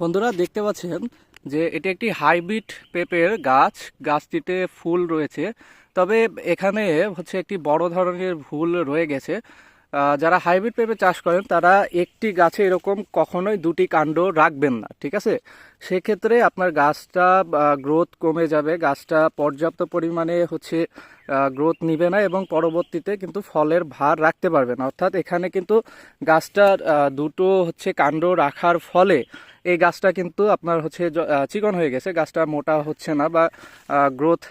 বন্ধুরা দেখতে পাচ্ছেন যে এটি একটি হাইব্রিড পেঁপের গাছ। গাছটিতে ফুল রয়েছে। তবে এখানে হচ্ছে একটি বড় ধরনের ভুল রয়ে গেছে। যারা হাইব্রিড পেঁপে চাষ করেন, তারা একটি গাছে এরকম কখনোই দুটি কাণ্ড রাখবেন না, ঠিক আছে? সেক্ষেত্রে আপনার গাছটা গ্রোথ কমে যাবে। গাছটা পর্যাপ্ত পরিমাণে হচ্ছে গ্রোথ নিবে না এবং পরবর্তীতে কিন্তু ফলের ভার রাখতে পারবে না। অর্থাৎ এখানে কিন্তু গাছটার দুটো হচ্ছে কাণ্ড রাখার ফলে এই গাছটা কিন্তু আপনার হচ্ছে চিকন হয়ে গেছে, গাছটা মোটা হচ্ছে না বা গ্রোথ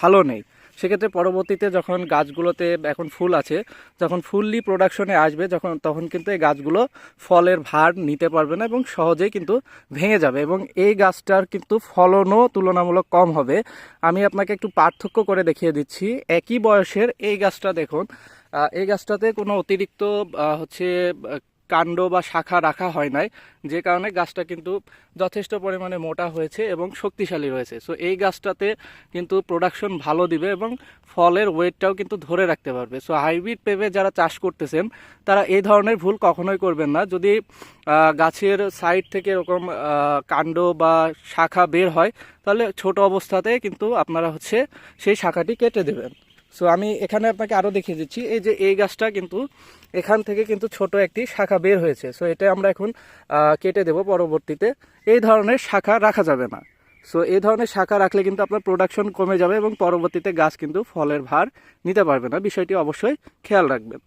ভালো নেই। সেক্ষেত্রে পরবর্তীতে যখন গাছগুলোতে এখন ফুল আছে, যখন ফুললি প্রোডাকশনে আসবে, যখন, তখন কিন্তু এই গাছগুলো ফলের ভার নিতে পারবে না এবং সহজেই কিন্তু ভেঙে যাবে এবং এই গাছটার কিন্তু ফলনও তুলনামূলক কম হবে। আমি আপনাকে একটু পার্থক্য করে দেখিয়ে দিচ্ছি। একই বয়সের এই গাছটা দেখুন এই গাছটাতে কোনো অতিরিক্ত হচ্ছে কাণ্ড বা শাখা রাখা হয় নাই, যে কারণে গাছটা কিন্তু যথেষ্ট পরিমাণে মোটা হয়েছে এবং শক্তিশালী রয়েছে। সো এই গাছটাতে কিন্তু প্রোডাকশন ভালো দিবে এবং ফলের ওয়েটটাও কিন্তু ধরে রাখতে পারবে। সো হাইব্রিড পেঁপে যারা চাষ করতেছেন, তারা এই ধরনের ভুল কখনোই করবেন না। যদি গাছের সাইড থেকে এরকম কাণ্ড বা শাখা বের হয়, তাহলে ছোট অবস্থাতে কিন্তু আপনারা হচ্ছে সেই শাখাটি কেটে দেবেন। সো আমি এখানে আপনাকে আরও দেখিয়ে দিচ্ছি, এই যে এই গাছটা কিন্তু এখান থেকে কিন্তু ছোট একটি শাখা বের হয়েছে। সো এটা আমরা এখন কেটে দেব পরবর্তীতে। এই ধরনের শাখা রাখা যাবে না। সো এই ধরনের শাখা রাখলে কিন্তু আপনার প্রোডাকশন কমে যাবে এবং পরবর্তীতে গাছ কিন্তু ফলের ভার নিতে পারবে না। বিষয়টি অবশ্যই খেয়াল রাখবেন।